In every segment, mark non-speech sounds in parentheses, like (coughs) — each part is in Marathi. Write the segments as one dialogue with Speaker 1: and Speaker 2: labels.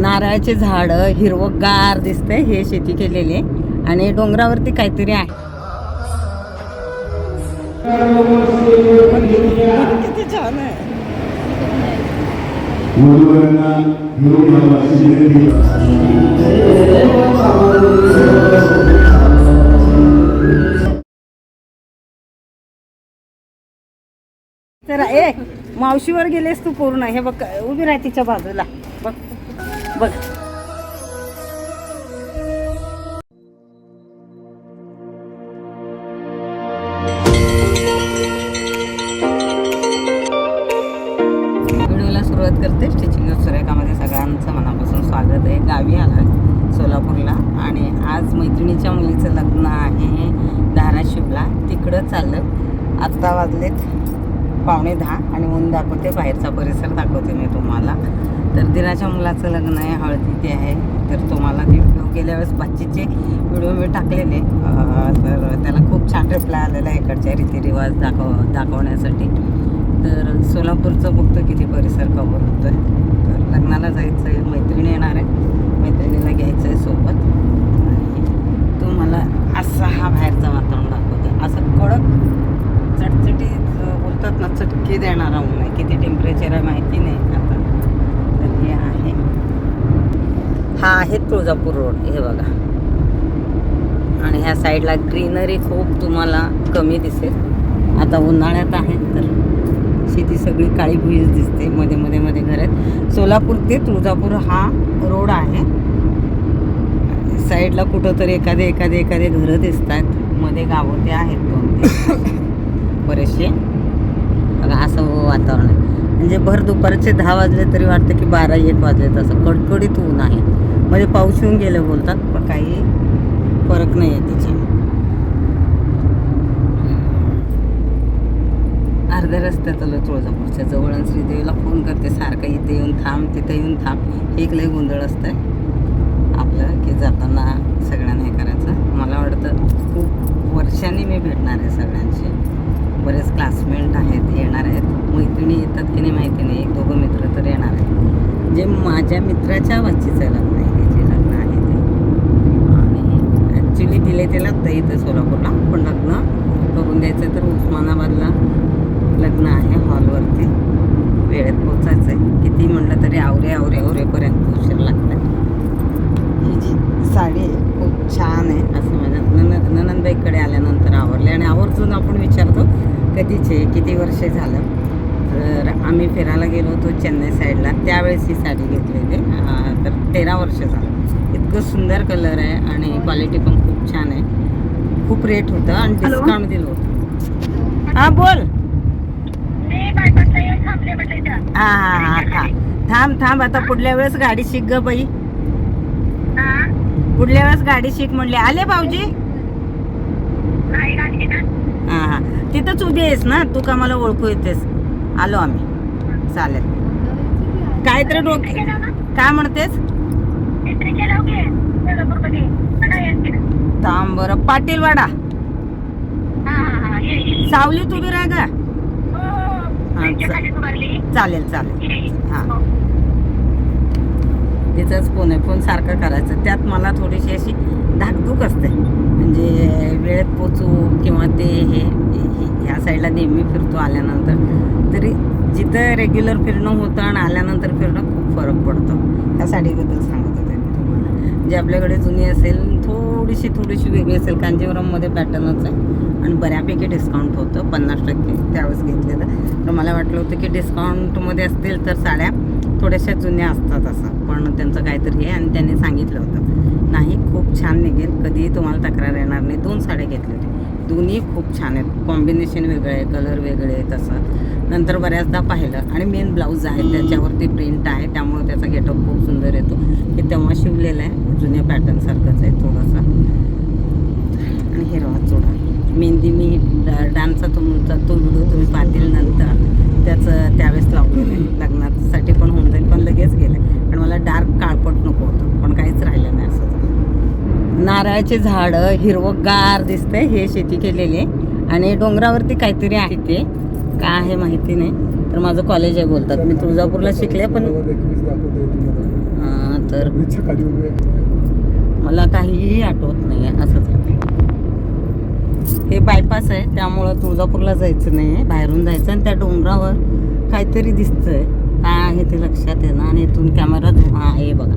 Speaker 1: नारळाचे झाड हिरवगार दिसतंय हे शेती केलेली आहे. आणि डोंगरावरती काहीतरी आहे. किती छान आहे. तर ए मावशीवर गेलेस तू पूर्ण. हे बघ उभी राह तिच्या बाजूला. बघ. बघ. सुरुवात करते. स्टिचिंग सुरेखामध्ये सगळ्यांचं मनापासून स्वागत आहे. गावी आला सोलापूरला. आणि आज मैत्रिणीच्या मुलीचं लग्न आहे धाराशिवला. तिकडं चाललं आत्ता वाजलेत पावणे दहा आणि ऊन दाखवते बाहेरचा परिसर दाखवते मी तुम्हाला. तर दिराच्या मुलाचं लग्न आहे हळदीचे आहे. तर तुम्हाला ते व्हिडिओ गेल्या वेळेस बाच्चीचे व्हिडिओ मी टाकलेले. तर त्याला खूप छान रिप्लाय आलेला आहे इकडच्या रीतिरिवाज दाखव दाखवण्यासाठी. तर सोलापूरचं बघतो किती परिसर कवर होतो आहे तर लग्नाला जायचं आहे मैत्रिणी येणार आहे. मैत्रिणीला घ्यायचं आहे सोबत. आणि तुम्हाला असा हा बाहेरचा वातावरण दाखवतो असं कडक चटचटीत म्हणतात ना चटके देणारा ऊन आहे. किती टेम्परेचर आहे माहिती नाही आता. तर हे आहे. हा आहे तुळजापूर रोड हे बघा. आणि ह्या साईडला ग्रीनरी खूप तुम्हाला कमी दिसेल. आता उन्हाळ्यात आहे तर शेती सगळी काळी भुईज दिसते मध्ये मध्ये मध्ये घर आहेत सोलापूर ते तुळजापूर हा रोड आहे. साईडला कुठंतरी एखादे एखादे एखादे घरं दिसत आहेत मध्ये गावं ते आहेत दोन (coughs) बरेचसे. बघा असं वातावरण आहे. म्हणजे भर दुपारचे दहा वाजले तरी वाटतं की बारा एक वाजले तसं कडकडीत ऊन आहे. म्हणजे पाऊस येऊन गेले बोलतात पण काही फरक नाही आहे तिचे अर्ध्या रस्त्यात आलं तुळजापूरच्या जवळ आणि श्रीदेवीला फोन करते सारखं इथे येऊन थांब तिथे येऊन थांब. एक लय गोंधळ असतंय आपलं की जाताना सगळ्यांना हे करायचं. मला वाटतं खूप वर्षांनी मी भेटणार आहे सगळ्यांशी. बरेच क्लासमेट आहेत येणार आहेत. मैत्रिणी येतात की नाही माहिती नाही. एक दोघं मित्र तर येणार आहेत. जे माझ्या मित्राच्या बच्चीचं लग्न आहे हे जे लग्न आहे ते. आणि ॲक्च्युली दिले ते लागतं इथं सोलापूरला. पण लग्न करून द्यायचं तर उस्मानाबादला लग्न आहे हॉलवरती. वेळेत पोचायचं आहे किती म्हणलं तरी आवरे आवरे आवरेपर्यंत उशीर लागतं ही जी साडी आहे खूप छान आहे. असं माझ्या नन ननंदबाईकडे आल्यानंतर आवडले आणि आवर्जून आपण विचारतो कधीचे किती वर्ष झालं? तर आम्ही फिरायला गेलो होतो चेन्नई साईडला. त्यावेळेस ही साडी घेतलेली. तर तेरा वर्ष झालं. इतकं सुंदर कलर आहे आणि क्वालिटी पण खूप छान आहे. खूप रेट होतं आणि डिस्काउंट दिलं होतं. हां बोल. हां हां हां थांब थांब थांब. आता पुढल्या वेळेस गाडी शिक ग बाई. पुढल्या वेळेस गाडी शिक म्हणले. आले भाऊजी? हां हां. तिथंच उभी आहेस ना? तू का मला ओळखू येतेस? आलो आम्ही. चालेल. काय तर डोके काय म्हणतेस? थांब बरं. पाटीलवाडा. सावलीत उभी राह का? चालेल चालेल. हां. तिचाच फोन आहे. फोन सारखं करायचं. त्यात मला थोडीशी अशी धाकधूक असते. म्हणजे वेळेत पोचू किंवा ते हे हे- ह्या साईडला नेहमी फिरतो आल्यानंतर. तरी जिथं रेग्युलर फिरणं होतं आणि आल्यानंतर फिरणं खूप फरक पडतो. ह्या साडीबद्दल सांगत होते मी तुम्हाला. जे आपल्याकडे जुनी असेल थोडीशी थोडीशी वेगळी असेल. कांजीवरममध्ये पॅटर्नच आहे. आणि बऱ्यापैकी डिस्काउंट होतं पन्नास टक्के त्यावेळेस घेतलेलं. तर मला वाटलं होतं की डिस्काउंटमध्ये असतील तर साड्या थोड्याशा जुन्या असतात असं. पण त्यांचं काहीतरी आहे आणि त्यांनी सांगितलं होतं. नाही खूप छान निघेल. कधीही तुम्हाला तक्रार येणार नाही. दोन साड्या घेतल्या होत्या दोन्ही खूप छान आहेत. कॉम्बिनेशन वेगळं आहे कलर वेगळे आहे तसं नंतर बऱ्याचदा पाहिलं. आणि मेन ब्लाऊज आहे त्याच्यावरती प्रिंट आहे. त्यामुळे त्याचा गेटअप खूप सुंदर येतो. हे तेव्हा शिवलेलं आहे. जुन्या पॅटर्नसारखंच आहे थोडासा. आणि हिरवा चोडा. मेहंदी मी डान्सचा तुमचा तो व्हिडिओ तुम्ही पाहतील नंतर. त्याचं त्यावेळेस लावलेलं आहे. लग्नासाठी पण होऊन जाईल. पण लगेच गेलं आणि मला डार्क काळपट नको होतं. पण काहीच राहिलं नाही असं झालं नारळाचे झाडं हिरवगार दिसतंय हे शेती केलेली आहे. आणि डोंगरावरती काहीतरी आहे ते. काय आहे माहिती नाही. तर माझं कॉलेज आहे बोलतात. मी तुळजापूरला शिकले पण
Speaker 2: तर
Speaker 1: मला काहीही आठवत नाही आहे असं हे बायपास आहे त्यामुळं तुळजापूरला जायचं नाही आहे. बाहेरून जायचं आणि त्या डोंगरावर काहीतरी दिसतंय. काय आहे ते लक्षात येणार आणि इथून कॅमेरा हा आहे बघा.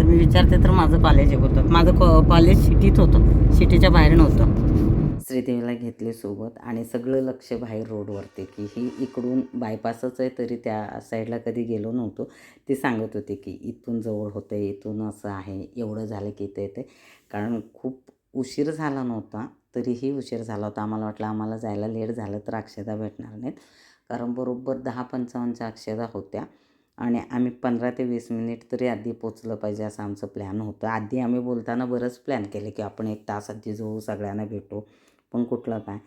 Speaker 1: तर मी विचारते तर माझं कॉलेज होतं. माझं कॉ कॉलेज सिटीत होतं. सिटीच्या बाहेर नव्हतं. श्रीदेवीला घेतले सोबत आणि सगळं लक्ष बाहेर रोडवरती की ही इकडून बायपासच आहे तरी त्या साईडला कधी गेलो नव्हतो. ती सांगत होती की इथून जवळ होतं इथून असं आहे एवढं झालं की इथे येते कारण खूप उशीर झाला नव्हता तरीही उशीर झाला होता. आम्हाला वाटलं आम्हाला जायला लेट झालं तर अक्षदा भेटणार नाहीत. कारण बरोबर दहा पंचावन्नच्या अक्षदा होत्या. आणि आम्ही पंधरा ते वीस मिनिट तरी आधी पोचलं पाहिजे असं आमचं प्लॅन होतं. आधी आम्ही बोलताना बरंच प्लॅन केले की आपण एक तास आधी जाऊ सगळ्यांना भेटू पण कुठलं काय?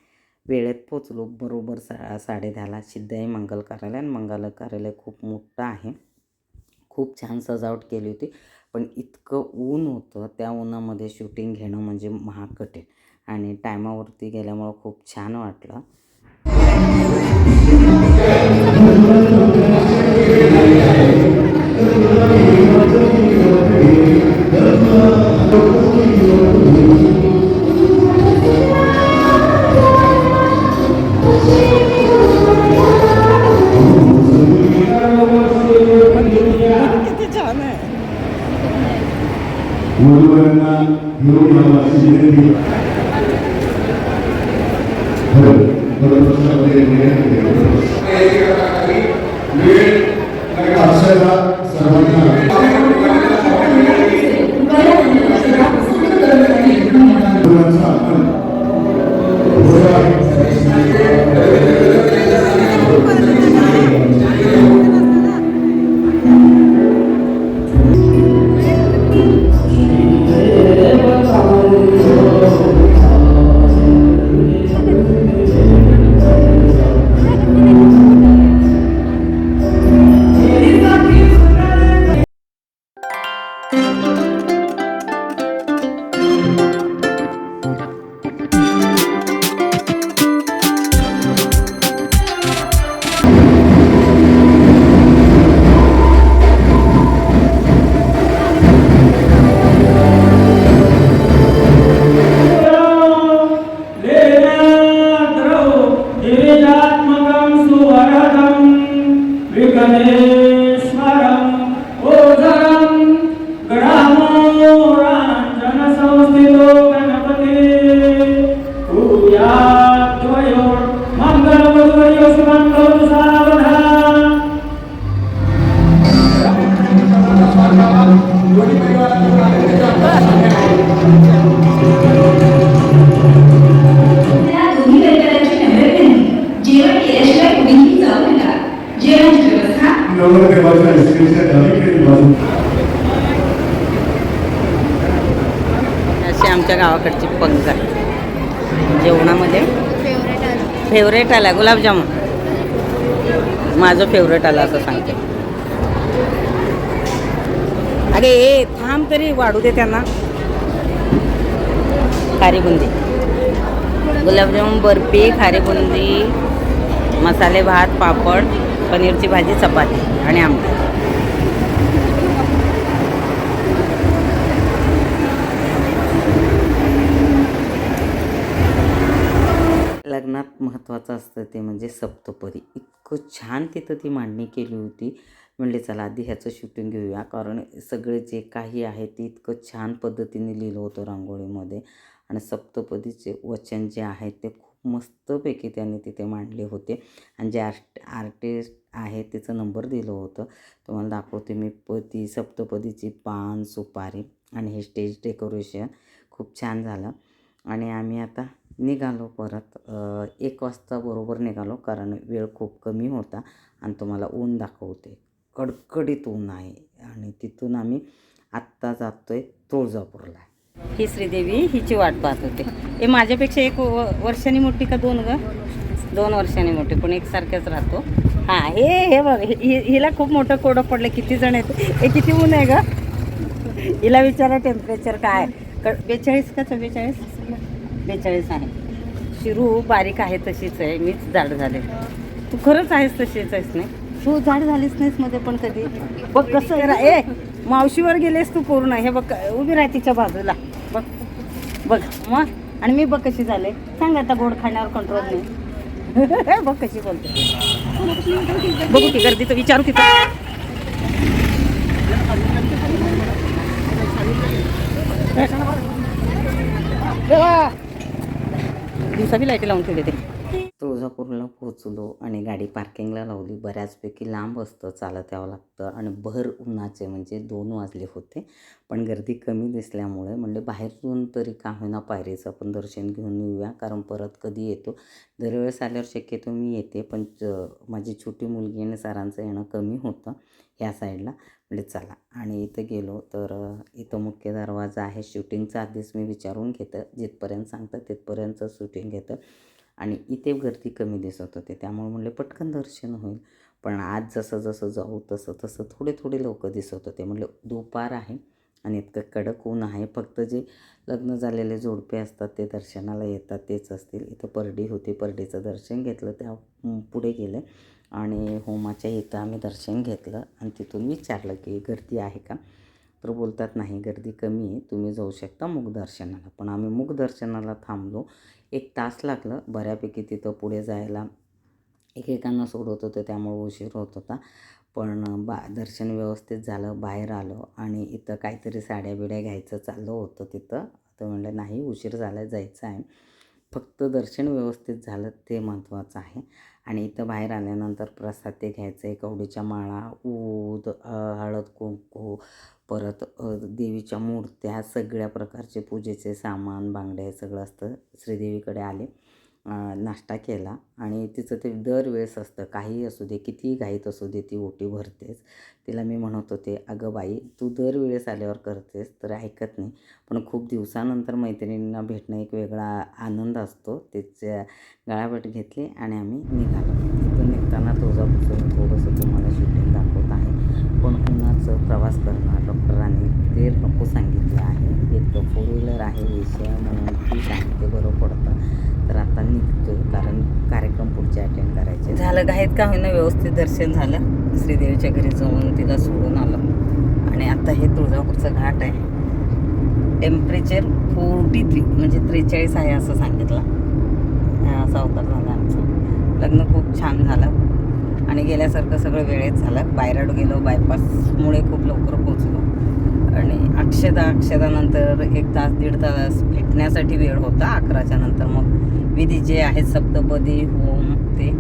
Speaker 1: वेळेत पोचलो बरोबर सा साडेदहाला सिद्धाई मंगल कार्यालय आणि मंगल कार्यालय खूप मोठं आहे. खूप छान सजावट केली होती पण इतकं ऊन होतं त्या उन्हामध्ये शूटिंग घेणं म्हणजे महाकठीण. आणि टायमावरती गेल्यामुळं खूप छान वाटलं. Amen. आला गुलाबजामुन. माझं फेवरेट आलं असं सांगते. अरे ए थांब तरी वाढू दे त्यांना. खारी बुंदी गुलाबजामुन बर्फी खारी बुंदी मसाले भात पापड पनीरची भाजी चपाती आणि आमटी लग्नात महत्त्वाचं असतं ते म्हणजे सप्तपदी. इतकं छान तिथं ती मांडणी केली होती. म्हणले चला आधी ह्याचं शूटिंग घेऊया. कारण सगळे जे काही आहे ते इतकं छान पद्धतीने लिहिलं होतं रांगोळीमध्ये. आणि सप्तपदीचे वचन जे आहे ते खूप मस्तपैकी त्यांनी तिथे मांडले होते. आणि जे आर्ट आर्टिस्ट आहे त्याचं नंबर दिलं होतं. तुम्हाला दाखवते मी प ती सप्तपदीची पान सुपारी आणि हे स्टेज डेकोरेशन खूप छान झालं. आणि आम्ही आता निघालो परत. एक वाजता बरोबर निघालो कारण वेळ खूप कमी होता आणि तुम्हाला ऊन दाखवते. कडकडीत ऊन आहे आणि तिथून आम्ही आत्ता जातोय तुळजापूरला. ही श्रीदेवी हिची वाट पाहत होते. हे माझ्यापेक्षा एक व- वर्षांनी मोठी का दोन ग? दोन वर्षांनी मोठी. पण एकसारख्याच राहतो. हां हे हे बघ हिला खूप मोठं कोडं पडलं. किती जण आहेत? हे किती ऊन आहे ग? हिला विचारा टेम्परेचर काय क बेचाळीस का चव्वेचाळीस? बेचाळीस आहे. शिरू बारीक आहे तशीच आहे. मीच जाड झाले. तू खरंच आहेस तशीच आहेस नाही? तू जाड झालीस नाहीसमध्ये पण कधी. बघ कसं ए मावशीवर गेलेस तू पूर्ण हे बघ उभी राह तिच्या बाजूला. बघ बघ मग आणि मी बघ कशी झाले. सांग आता गोड खाण्यावर कंट्रोल नाही. (laughs) बघ कशी बोलते. बघू की गर्दी तर. (laughs) विचारू तिथं दिवसावी लाईटी लावून ठेवली ते तुळजापूरला पोहोचलो आणि गाडी पार्किंगला लावली. बऱ्याचपैकी लांब असतं चालत यावं लागतं आणि भर उन्हाचे म्हणजे दोन वाजले होते. पण गर्दी कमी दिसल्यामुळे म्हणले बाहेरून तरी का होईना पायरीचं आपण दर्शन घेऊन येऊया. कारण परत कधी येतो? दरवेळेस आल्यावर शक्यतो मी येते. पण माझी छोटी मुलगी आणि सरांचं येणं कमी होतं ह्या साईडला. म्हणजे चला आणि इथं गेलो तर इथं मुख्य दरवाजा आहे. शूटिंगचा आधीच मी विचारून घेतं. जिथपर्यंत सांगतं तिथपर्यंत शूटिंग घेतं. आणि इथे गर्दी कमी दिसत होते. त्यामुळे म्हणले पटकन दर्शन होईल. पण आज जसं जसं जाऊ तसं तसं थोडे थोडे लोक दिसत होते. म्हणलं दुपार आहे. आणि इतकं कडक ऊन आहे. फक्त जे लग्न झालेले जोडपे असतात ते दर्शनाला येतात तेच असतील. इथं परडी होती परडीचं दर्शन घेतलं त्या पुढे गेलं. आणि होमाच्या इथं आम्ही दर्शन घेतलं आणि तिथून विचारलं की गर्दी आहे का? तर बोलतात नाही गर्दी कमी आहे. तुम्ही जाऊ शकता मुखदर्शनाला पण आम्ही मुखदर्शनाला थांबलो. एक तास लागलं. बऱ्यापैकी तिथं पुढे जायला एकेकांना सोडत होतं त्यामुळे उशीर होत होता. पण बा दर्शन व्यवस्थित झालं बाहेर आलो आणि इथं काहीतरी साड्या बिड्या घ्यायचं चाललं होतं तिथं. तर म्हणलं नाही उशीर झाला जायचं आहे. फक्त दर्शन व्यवस्थित झालं ते महत्त्वाचं आहे. आणि इथं बाहेर आल्यानंतर प्रसाद ते घ्यायचं आहे कवडीच्या माळा ऊद हळद कुंकू परत देवीच्या मूर्त्या सगळ्या प्रकारचे पूजेचे सामान बांगड्या सगळं असतं. श्रीदेवीकडे आले. नाश्ता केला आणि तिचं ते दरवेळेस असतं काहीही असू दे कितीही घाईत असू दे ती ओटी भरतेच. तिला मी म्हणत होते अगं बाई तू दरवेळेस आल्यावर करतेस तर ऐकत नाही. पण खूप दिवसानंतर मैत्रिणींना भेटणं एक वेगळा आनंद असतो. तिच्या गळाभेट घेतली आणि आम्ही निघालो. तिथून निघताना तुळजापूरचं थोडंसं तुम्हाला शूटिंग दाखवत आहे. पण उन्हाचं प्रवास करणार डॉक्टरांनी ते नको सांगितलं आहे. एक फोर व्हीलर आहे विषय म्हणून ती सांगते ते बरं पडतं. तर आता निघतोय कारण कार्यक्रम पुढचे अटेंड करायचे झालं घाईत का? होईना व्यवस्थित दर्शन झालं. श्रीदेवीच्या घरी जाऊन तिला सोडून आलो. आणि आता हे तुळजापूरचं घाट आहे. टेम्परेचर फोर्टी थ्री म्हणजे त्रेचाळीस आहे असं सांगितलं. असा अवतार झाला आमचा. लग्न खूप छान झालं. आणि गेल्यासारखं सगळं वेळेत झालं. बायराड गेलो बायपासमुळे खूप लवकर पोचलो आणि अक्षदा अक्षदानंतर एक तास दीड तास भेटण्यासाठी वेळ होता अकराच्या नंतर. मग विधी जे आहेत सप्तपदी होम ते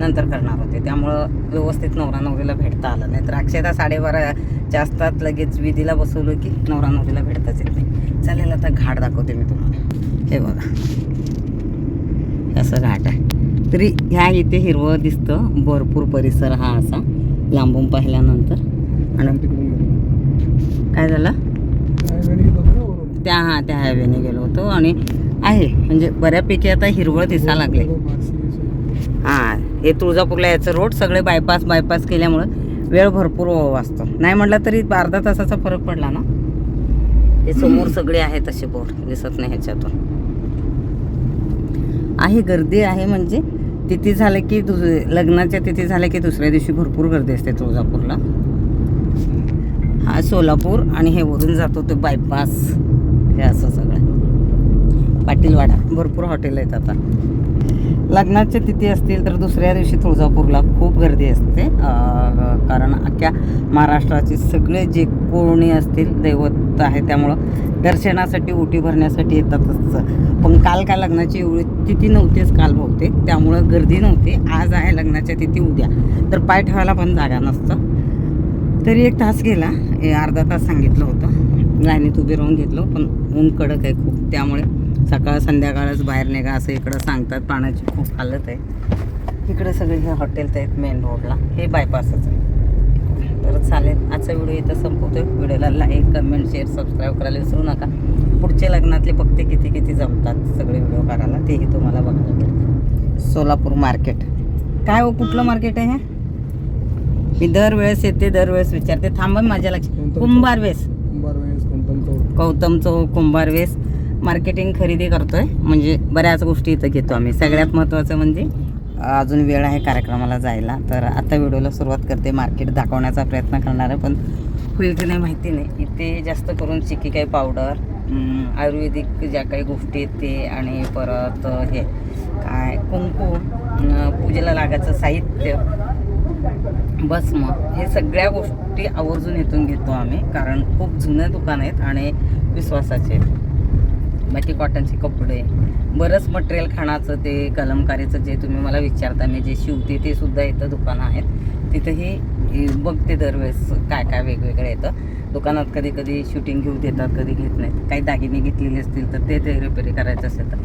Speaker 1: नंतर करणार होते. त्यामुळं व्यवस्थित नवरा नवरीला भेटता आलं नाही. तर अक्षदा साडेबाराच्या असतात लगेच विधीला बसवलं की नवरा नवरीला भेटताच येत नाही. चालेल आता घाट दाखवते मी तुम्हाला. हे बघा. असं घाट आहे. तरी ह्या इथे हिरवं दिसतं. भरपूर परिसर हा असा लांबून पाहिल्यानंतर. आणि काय झालं? त्या हां त्या हायवेने गेलो होतो आणि आहे म्हणजे बऱ्यापैकी आता हिरवळ दिसायला लागले. हां हे तुळजापूरला याचं रोड सगळे बायपास बायपास केल्यामुळं वेळ भरपूर वाचतो. नाही म्हटलं तरी अर्धा तासाचा फरक पडला ना? हे समोर सगळे आहेत असे बोर दिसत नाही ह्याच्यातून. आहे गर्दी आहे म्हणजे तिथे झालं की दुस लग्नाच्या तिथे झालं की दुसऱ्या दिवशी भरपूर गर्दी असते तुळजापूरला. सोलापूर आणि हे वरून जातो ते बायपास हे असं सगळं. पाटीलवाडा. भरपूर हॉटेल आहेत आता. लग्नाच्या तिथी असतील तर दुसऱ्या दिवशी तुळजापूरला खूप गर्दी असते. कारण अख्ख्या महाराष्ट्राचे सगळे जे कोणी असतील दैवत आहे त्यामुळं दर्शनासाठी ओटी भरण्यासाठी येतातच. पण काल काय लग्नाची एवढी तिथी नव्हतीच काल बहुतेक. त्यामुळं गर्दी नव्हती. आज आहे लग्नाच्या तिथी उद्या. तर पाय ठेवायला पण जागा नसतं. तरी एक तास गेला. हे अर्धा तास सांगितलं होतं. लाईनीत उभे राहून घेतलं पण ऊन कडक आहे खूप. त्यामुळे सकाळ संध्याकाळच बाहेर निघा असं इकडं सांगतात. पाण्याची खूप हालत आहे. इकडं सगळे हे हॉटेल्स आहेत मेन रोडला. हे बायपासच आहे. तर चालेल. आजचा व्हिडिओ इथं संपवतो व्हिडिओला लाईक कमेंट शेअर सबस्क्राईब करायला विसरू नका. पुढचे लग्नातले पक्ते किती किती जमतात सगळे व्हिडिओ करायला तेही तुम्हाला बघायला सोलापूर मार्केट. काय हो कुठलं मार्केट आहे हे? मी दरवेळेस येते दरवेळेस विचारते. थांबा माझ्या लक्षात. कुंभार वेस. गौतम चौक कुंभार वेस. मार्केटिंग खरेदी करतोय. म्हणजे बऱ्याच गोष्टी इथं घेतो आम्ही. सगळ्यात महत्त्वाचं म्हणजे अजून वेळ आहे कार्यक्रमाला जायला. तर आता व्हिडिओला सुरुवात करते. मार्केट दाखवण्याचा प्रयत्न करणार आहे पण होईल की नाही माहिती नाही. इथे जास्त करून चिकीकाई पावडर अं, आयुर्वेदिक ज्या काही गोष्टी आहेत ते आणि परत हे काय कुंकू पूजेला लागायचं साहित्य. बस मग. हे सगळ्या गोष्टी आवर्जून इथून घेतो आम्ही कारण खूप जुने दुकान आहेत आणि विश्वासाचे आहेत. बाकी कॉटनचे कपडे बरंच मटेरियल खाणाचं ते कलमकारीचं जे तुम्ही मला विचारता मी जे शिवते ते सुद्धा इथं दुकानं आहेत. तिथंही बघते दरवेळेस काय काय वेगवेगळं येतं. दुकानात कधी कधी शूटिंग घेऊ देतात कधी घेत नाहीत. काही दागिने घेतलेले असतील तर ते ते रिपेअर करायचं असेल तर.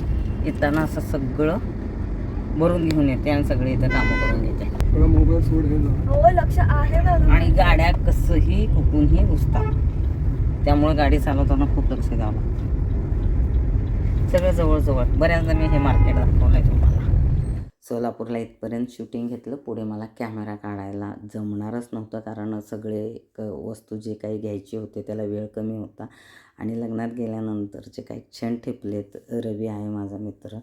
Speaker 1: येताना असं सगळं भरून घेऊन येते आणि सगळे इथं कामं करून घेते
Speaker 2: हो लक्ष आहे ना
Speaker 1: आणि गाड्या कसंही कुठूनही घुसतात त्यामुळे गाडी चालवताना खूप लक्ष द्यावं लागतं. सगळं जवळजवळ. बऱ्याचदा मी हे मार्केट दाखवलं आहे तुम्हाला. सोलापूरला इथपर्यंत शूटिंग घेतलं. पुढे मला कॅमेरा काढायला जमणारच नव्हतं. कारण सगळे क वस्तू जे काही घ्यायचे होते त्याला वेळ कमी होता. आणि लग्नात गेल्यानंतरचे काही क्षण ठेपलेत. रवी आहे माझा मित्र.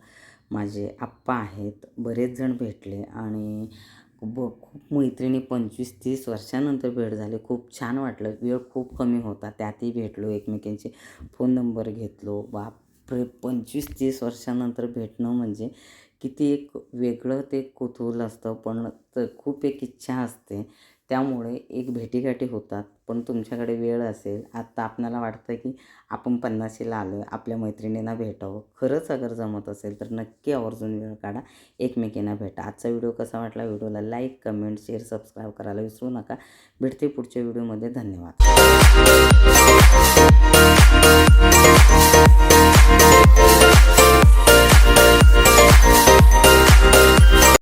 Speaker 1: माझे आप्पा आहेत. बरेच जण भेटले. आणि ब खूप मैत्रिणी पंचवीस तीस वर्षानंतर भेट झाली. खूप छान वाटलं. वेळ खूप कमी होता. त्यातही भेटलो एकमेकींचे फोन नंबर घेतलो. बापरे! पंचवीस तीस वर्षानंतर भेटणं म्हणजे किती एक वेगळं ते कुतूहल असतं. पण तर खूप एक इच्छा असते. त्यामुळे एक भेटीगाठी होतात पण तुमच्याकडे वेळ असेल आत्ता आपणाला वाटतं की आपण पन्नाशीला आलो आहे आपल्या मैत्रिणींना भेटावं. खरंच अगर जमत असेल तर नक्की आवर्जून वेळ काढा एकमेकींना भेटा. आजचा व्हिडिओ कसा वाटला व्हिडिओला लाईक कमेंट शेअर सबस्क्राईब करायला विसरू नका. भेटते पुढच्या व्हिडिओमध्ये. धन्यवाद.